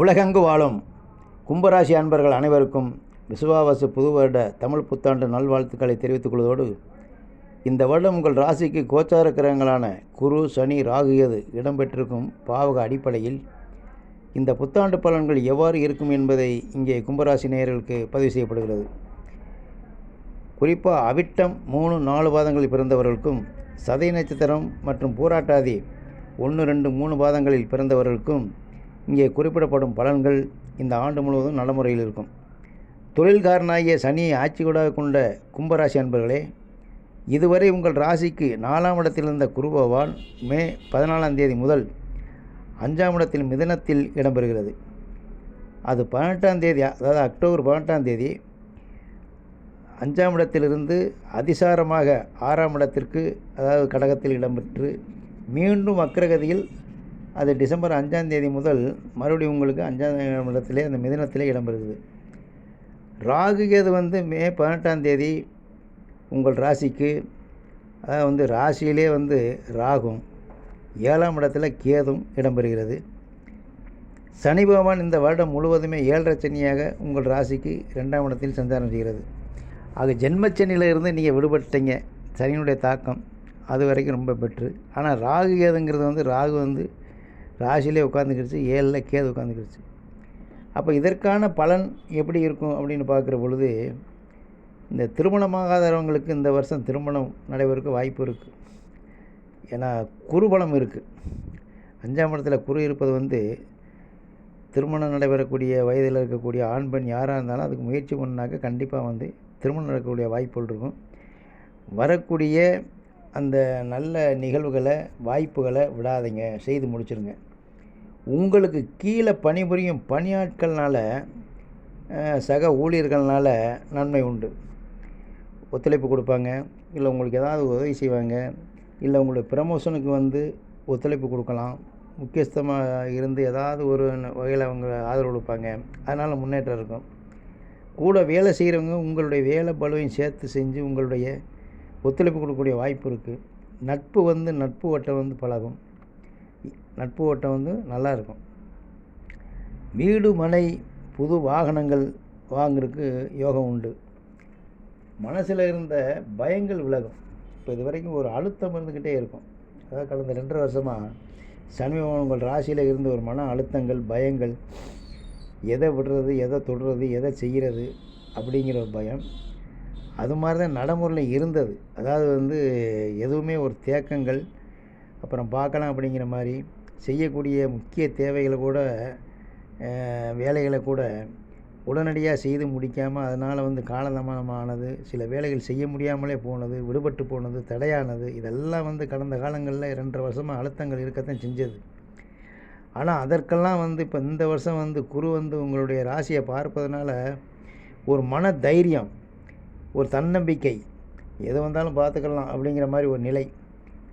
உலகெங்கு வாழும்? கும்பராசி அன்பர்கள் அனைவருக்கும் விசுவாவசு புது வருட தமிழ் புத்தாண்டு நல்வாழ்த்துக்களை தெரிவித்துக் கொள்வதோடு இந்த வருடம் உங்கள் ராசிக்கு கோச்சார கிரகங்களான குரு சனி ராகு எது இடம்பெற்றிருக்கும் பாவக அடிப்படையில் இந்த புத்தாண்டு பலன்கள் எவ்வாறு இருக்கும் என்பதை இங்கே கும்பராசி நேயர்களுக்கு பதிவு செய்யப்படுகிறது. குறிப்பாக அவிட்டம் மூணு நாலு பாதங்களில் பிறந்தவர்களுக்கும் சதை நட்சத்திரம் மற்றும் பூராட்டாதி ஒன்று ரெண்டு மூணு பாதங்களில் பிறந்தவர்களுக்கும் இங்கே குறிப்பிடப்படும் பலன்கள் இந்த ஆண்டு முழுவதும் நடைமுறையில் இருக்கும். தொழில்காரனாகிய சனியை ஆட்சி கூட கொண்ட கும்பராசி அன்பர்களே இதுவரை உங்கள் ராசிக்கு நாலாம் இடத்தில் இருந்த குருபவான் மே பதினாலாம் தேதி முதல் அஞ்சாம் இடத்தில் மிதனத்தில் இடம்பெறுகிறது. அது பதினெட்டாம் தேதி அதாவது அக்டோபர் பதினெட்டாம் தேதி அஞ்சாம் இடத்திலிருந்து அதிசாரமாக ஆறாம் இடத்திற்கு அதாவது கடகத்தில் இடம்பெற்று மீண்டும் அக்ரகதியில் அது டிசம்பர் அஞ்சாம் தேதி முதல் மறுபடியும் உங்களுக்கு அஞ்சாம் இடத்திலே அந்த மிதனத்திலே இடம்பெறுகிறது. ராகு கேது வந்து மே பதினெட்டாம் தேதி உங்கள் ராசிக்கு அதாவது வந்து ராசியிலே வந்து ராகும் ஏழாம் இடத்துல கேதும் இடம்பெறுகிறது. சனி பகவான் இந்த வருடம் முழுவதுமே ஏழரை சனியாக உங்கள் ராசிக்கு ரெண்டாம் இடத்தில் சஞ்சாரம் செய்கிறது. ஆக ஜென்மச்சனியிலிருந்து நீங்கள் விடுபட்டீங்க. சனியினுடைய தாக்கம் அது வரைக்கும் ரொம்ப பெட்ரு ஆனால் ராகு கேதுங்கிறது வந்து ராகு வந்து ராசியிலே உட்காந்துக்கிடுச்சு ஏழில் கேது உட்காந்துக்கிடுச்சு அப்போ இதற்கான பலன் எப்படி இருக்கும் அப்படின்னு பார்க்குற பொழுது இந்த திருமணமாகாதவங்களுக்கு இந்த வருஷம் திருமணம் நடைபெறக்கு வாய்ப்பு இருக்குது ஏன்னா குருபலம் இருக்குது அஞ்சாம் இடத்துல குரு இருப்பது வந்து திருமணம் நடைபெறக்கூடிய வயதில் இருக்கக்கூடிய ஆண் பெண் யாராக இருந்தாலும் அதுக்கு முயற்சி பண்ணாக்க கண்டிப்பாக வந்து திருமணம் நடக்கக்கூடிய வாய்ப்புகள் இருக்கும். வரக்கூடிய அந்த நல்ல நிகழ்வுகளை வாய்ப்புகளை விடாதீங்க. செய்து முடிச்சிருங்க. உங்களுக்கு கீழே பணிபுரியும் பணியாட்கள்னால சக ஊழியர்கள்னால நன்மை உண்டு. ஒத்துழைப்பு கொடுப்பாங்க. இல்லை உங்களுக்கு ஏதாவது உதவி செய்வாங்க. இல்லை உங்களுடைய ப்ரமோஷனுக்கு வந்து ஒத்துழைப்பு கொடுக்கலாம். முக்கியஸ்தமாக இருந்து ஏதாவது ஒரு வகையில் அவங்க ஆதரவு கொடுப்பாங்க. அதனால் முன்னேற்றம் இருக்கும். கூட வேலை செய்கிறவங்க உங்களுடைய வேலை பலுவையும் சேர்த்து செஞ்சு உங்களுடைய ஒத்துழைப்பு கொடுக்கக்கூடிய வாய்ப்பு இருக்குது நட்பு வந்து நட்பு வட்டம் வந்து பழகும். நட்பு வட்டம் வந்து நல்லா இருக்கும். வீடு மனை புது வாகனங்கள் வாங்குறதுக்கு யோகம் உண்டு. மனசில் இருந்த பயங்கள் விலகும். இப்போ இது வரைக்கும் ஒரு அழுத்தம் இருந்துக்கிட்டே இருக்கும். அதாவது கடந்த ரெண்டரை வருஷமாக சனி உங்கள் ராசியில் இருந்த ஒரு மன அழுத்தங்கள் பயங்கள் எதை விடுறது எதை தொடுறது எதை செய்கிறது அப்படிங்கிற ஒரு பயம். அது மாதிரி தான் நடைமுறையில் இருந்தது. அதாவது வந்து எதுவுமே ஒரு தேக்கங்கள் அப்புறம் பார்க்கலாம் அப்படிங்கிற மாதிரி செய்யக்கூடிய முக்கிய தேவைகளை கூட வேலைகளை கூட உடனடியாக செய்து முடிக்காமல் அதனால் வந்து காலதாமதமானது சில வேலைகள் செய்ய முடியாமலே போனது விடுபட்டு போனது தடையானது இதெல்லாம் வந்து கடந்த காலங்களில் ரெண்டரை வருஷமாக அழுத்தங்கள் இருக்கத்தான் செஞ்சது. ஆனால் அதற்கெல்லாம் வந்து இப்போ இந்த வருஷம் வந்து குரு வந்து உங்களுடைய ராசியை பார்ப்பதனால ஒரு மன தைரியம் ஒரு தன்னம்பிக்கை. எது வந்தாலும் பார்த்துக்கலாம் அப்படிங்கிற மாதிரி ஒரு நிலை.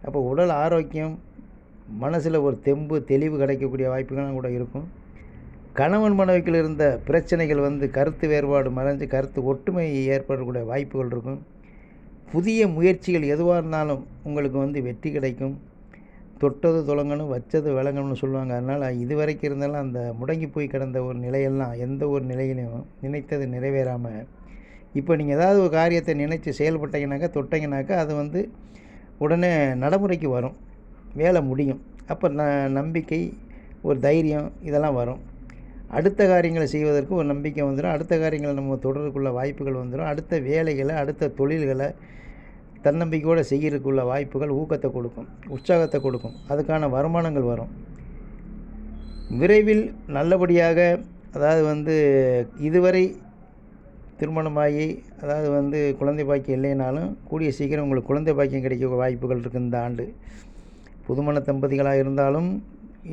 அப்போ உடல் ஆரோக்கியம் மனசில் ஒரு தெம்பு தெளிவு கிடைக்கக்கூடிய வாய்ப்புகளும் கூட இருக்கும். கணவன் மனைவிக்கில் இருந்த பிரச்சனைகள் வந்து கருத்து வேறுபாடு மறைஞ்சு கருத்து ஒற்றுமை ஏற்படக்கூடிய வாய்ப்புகள் இருக்கும். புதிய முயற்சிகள் எதுவாக இருந்தாலும் உங்களுக்கு வந்து வெற்றி கிடைக்கும். தொட்டது தொடங்கணும் வச்சது விளங்கணும்னு சொல்லுவாங்க. அதனால் இது வரைக்கும் இருந்தாலும் அந்த முடங்கி போய் கிடந்த ஒரு நிலையெல்லாம் எந்த ஒரு நிலையிலையும் நினைத்தது நிறைவேறாமல் இப்போ நீங்கள் ஏதாவது ஒரு காரியத்தை நினச்சி செயல்பட்டீங்கனாக்கா தொட்டிங்கனாக்கா அது வந்து உடனே நடைமுறைக்கு வரும். வேலை முடியும். அப்போ ந நம்பிக்கை ஒரு தைரியம் இதெல்லாம் வரும். அடுத்த காரியங்களை செய்வதற்கு ஒரு நம்பிக்கை வந்துடும் அடுத்த காரியங்களை நம்ம தொடர்புக்குள்ள வாய்ப்புகள் வந்துடும் அடுத்த வேலைகளை அடுத்த தொழில்களை தன்னம்பிக்கையோடு செய்கிறதுக்குள்ள வாய்ப்புகள் ஊக்கத்தை கொடுக்கும். உற்சாகத்தை கொடுக்கும். அதுக்கான வருமானங்கள் வரும். விரைவில் நல்லபடியாக அதாவது வந்து இதுவரை திருமணமாகி அதாவது வந்து குழந்தை பாக்கியம் இல்லைனாலும் கூடிய சீக்கிரம் உங்களுக்கு குழந்தை பாக்கியம் கிடைக்க வாய்ப்புகள் இருக்குது இந்த ஆண்டு. புதுமண தம்பதிகளாக இருந்தாலும்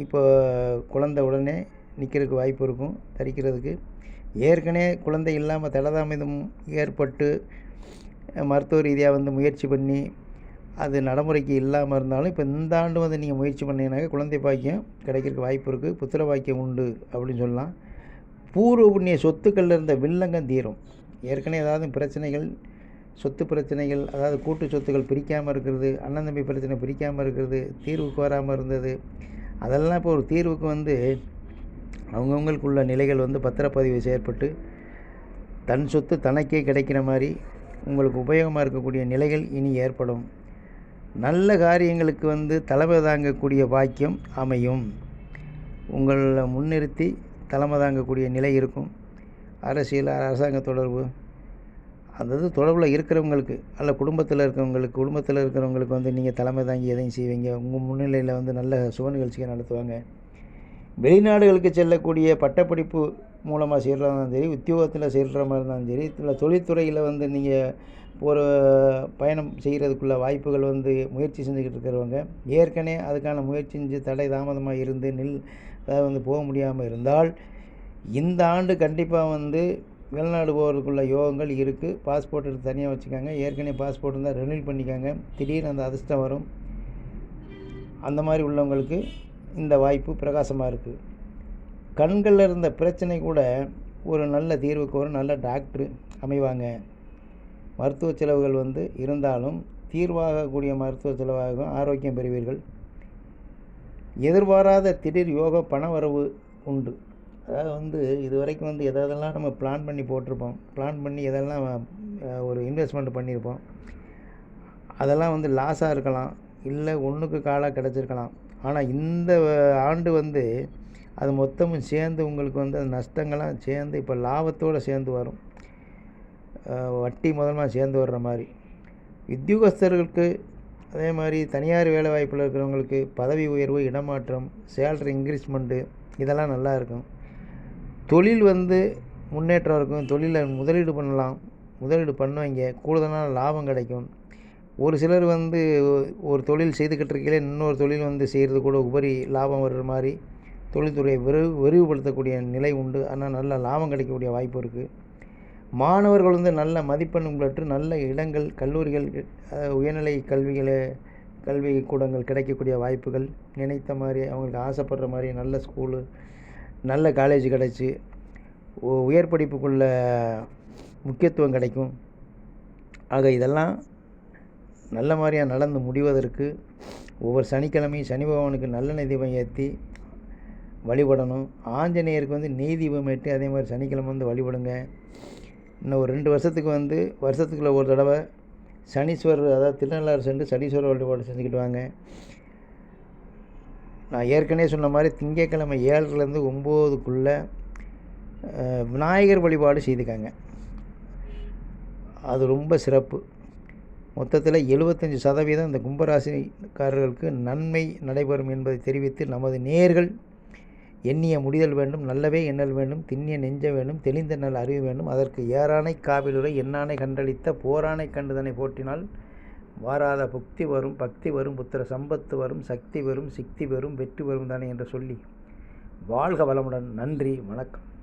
இப்போ குழந்தை உடனே நிற்கிறதுக்கு வாய்ப்பு இருக்கும் தரிக்கிறதுக்கு. ஏற்கனவே குழந்தை இல்லாமல் தலதாமதம் ஏற்பட்டு மருத்துவ ரீதியாக வந்து முயற்சி பண்ணி அது நடைமுறைக்கு இல்லாமல் இருந்தாலும் இப்போ இந்த ஆண்டு வந்து நீங்கள் முயற்சி பண்ணிங்கனாக்கா குழந்தை பாக்கியம் கிடைக்கிறதுக்கு வாய்ப்பு இருக்குது புத்திர பாக்கியம் உண்டு அப்படின்னு சொல்லலாம். பூர்வ புண்ணிய சொத்துக்களில் இருந்த வில்லங்கம் தீரும். ஏற்கனவே ஏதாவது பிரச்சனைகள் சொத்து பிரச்சனைகள் அதாவது கூட்டு சொத்துக்கள் பிரிக்காமல் இருக்கிறது அண்ணன் தம்பி பிரச்சனை பிரிக்காமல் இருக்கிறது தீர்வுக்கு வராமல் இருந்தது. அதெல்லாம் இப்போ ஒரு தீர்வுக்கு வந்து அவங்கவுங்களுக்குள்ள நிலைகள் வந்து பத்திரப்பதிவு செயற்பட்டு தன் சொத்து தனக்கே கிடைக்கிற மாதிரி உங்களுக்கு உபயோகமாக இருக்கக்கூடிய நிலைகள் இனி ஏற்படும். நல்ல காரியங்களுக்கு வந்து தலைமை தாங்கக்கூடிய பாக்கியம் அமையும். உங்களை முன்னிறுத்தி தலைமை தாங்கக்கூடிய நிலை இருக்கும். அரசியல் அரசாங்க தொடர்பு. அதாவது தொடர்பில் இருக்கிறவங்களுக்கு அல்ல குடும்பத்தில் இருக்கிறவங்களுக்கு குடும்பத்தில் இருக்கிறவங்களுக்கு வந்து நீங்கள் தலைமை தாங்கி எதையும் செய்வீங்க. உங்கள் முன்னிலையில் வந்து நல்ல சுப நிகழ்ச்சிகள் நடத்துவாங்க. வெளிநாடுகளுக்கு செல்லக்கூடிய பட்டப்படிப்பு மூலமாக சேர்றதா இருந்தாலும் சரி உத்தியோகத்தில் சேர்கிற மாதிரி இருந்தாலும் சரி இல்லை தொழில்துறையில் வந்து நீங்கள் ஒரு பயணம் செய்கிறதுக்குள்ள வாய்ப்புகள் வந்து முயற்சி செஞ்சுக்கிட்டு இருக்கிறவங்க ஏற்கனவே அதுக்கான முயற்சி செஞ்சு தடை தாமதமாக இருந்து நில் அதாவது வந்து போக முடியாமல் இருந்தால் இந்த ஆண்டு கண்டிப்பாக வந்து வெளிநாடு போகிறதுக்குள்ள யோகங்கள் இருக்குது பாஸ்போர்ட் எடுத்து தனியாக வச்சுக்காங்க. ஏற்கனவே பாஸ்போர்ட் இருந்தால் ரெனியூல் பண்ணிக்காங்க. திடீர்னு அந்த அதிர்ஷ்டம் வரும். அந்த மாதிரி உள்ளவங்களுக்கு இந்த வாய்ப்பு பிரகாசமாக இருக்குது கண்களில் இருந்த பிரச்சனை கூட ஒரு நல்ல தீர்வுக்கு ஒரு நல்ல டாக்டர் அமைவாங்க. மருத்துவ செலவுகள் வந்து இருந்தாலும் தீர்வாகக்கூடிய மருத்துவ செலவாகவும் ஆரோக்கியம் பெறுவீர்கள். எதிர்பாராத திடீர் யோக பணவரவு உண்டு. அதாவது வந்து இது வரைக்கும் வந்து எதெல்லாம் நம்ம பிளான் பண்ணி போட்டிருப்போம். பிளான் பண்ணி எதெல்லாம் ஒரு இன்வெஸ்ட்மெண்ட் பண்ணியிருப்போம் அதெல்லாம் வந்து லாஸாக இருக்கலாம். இல்லை ஒன்றுக்கு காலாக கிடச்சிருக்கலாம். ஆனால் இந்த ஆண்டு வந்து அது மொத்தமும் சேர்ந்து உங்களுக்கு வந்து அந்த நஷ்டங்கள்லாம் சேர்ந்து இப்போ லாபத்தோடு சேர்ந்து வரும். வட்டி முதல்மா சேர்ந்து வர்ற மாதிரி. உத்தியோகஸ்தர்களுக்கு அதே மாதிரி தனியார் வேலை வாய்ப்பில் இருக்கிறவங்களுக்கு பதவி உயர்வு இடமாற்றம் சேலரி இன்க்ரீஸ்மெண்ட்டு இதெல்லாம் நல்லா இருக்கும். தொழில் வந்து முன்னேற்றம் இருக்கும். தொழிலில் முதலீடு பண்ணலாம். முதலீடு பண்ணுவீங்க. கூடுதலான லாபம் கிடைக்கும். ஒரு சிலர் வந்து ஒரு தொழில் செய்துக்கிட்டு இருக்கையில இன்னொரு தொழில் வந்து செய்கிறது கூட உபரி லாபம் வர்ற மாதிரி தொழில்துறையை விரிவு விரிவுபடுத்தக்கூடிய நிலை உண்டு. ஆனால் நல்ல லாபம் கிடைக்கக்கூடிய வாய்ப்பு இருக்குது மாணவர்கள் வந்து நல்ல மதிப்பெண் பெற்று நல்ல இடங்கள் கல்லூரிகள் உயர்நிலை கல்விகளை கல்வி கூடங்கள் கிடைக்கக்கூடிய வாய்ப்புகள். நினைத்த மாதிரி அவங்களுக்கு ஆசைப்படுற மாதிரி நல்ல ஸ்கூலு நல்ல காலேஜ் கிடச்சி. உயர் படிப்புக்குள்ள முக்கியத்துவம் கிடைக்கும். ஆக இதெல்லாம் நல்ல மாதிரியாக நடந்து முடிவதற்கு ஒவ்வொரு சனிக்கிழமையும் சனி பகவானுக்கு நல்லெண்ணெய் தீபம் ஏற்றி வழிபடணும். ஆஞ்சநேயருக்கு வந்து நெய் தீபம் ஏற்றி அதே மாதிரி சனிக்கிழமை வந்து வழிபடுங்க. இன்னும் ஒரு ரெண்டு வருஷத்துக்கு வந்து வருஷத்துக்குள்ள ஒரு தடவை சனீஸ்வரர் அதாவது திருநள்ளாறு சென்று சனீஸ்வரர் வழிபாடு செஞ்சுக்கிட்டு வாங்க. நான் ஏற்கனவே சொன்ன மாதிரி திங்கட்கிழமை ஏழுலேருந்து ஒம்போதுக்குள்ளே விநாயகர் வழிபாடு செய்துக்காங்க. அது ரொம்ப சிறப்பு. மொத்தத்தில் எழுபத்தஞ்சி சதவீதம் இந்த கும்பராசிக்காரர்களுக்கு நன்மை நடைபெறும் என்பதை தெரிவித்து நமது நேர்கள் எண்ணிய முடிதல் வேண்டும் நல்லவே எண்ணல் வேண்டும் திண்ணிய நெஞ்ச வேண்டும் தெளிந்த நல் அறிவு வேண்டும். அதற்கு ஏறானை காவிலுரை எண்ணானை கண்டளித்த போரானை கண்டுதனை போற்றினால் வாராத புக்தி வரும் பக்தி வரும் புத்திர சம்பத்து வரும் சக்தி வரும் சிக்தி வரும் வெற்றி வரும் தானே என்று சொல்லி வாழ்க வளமுடன். நன்றி வணக்கம்.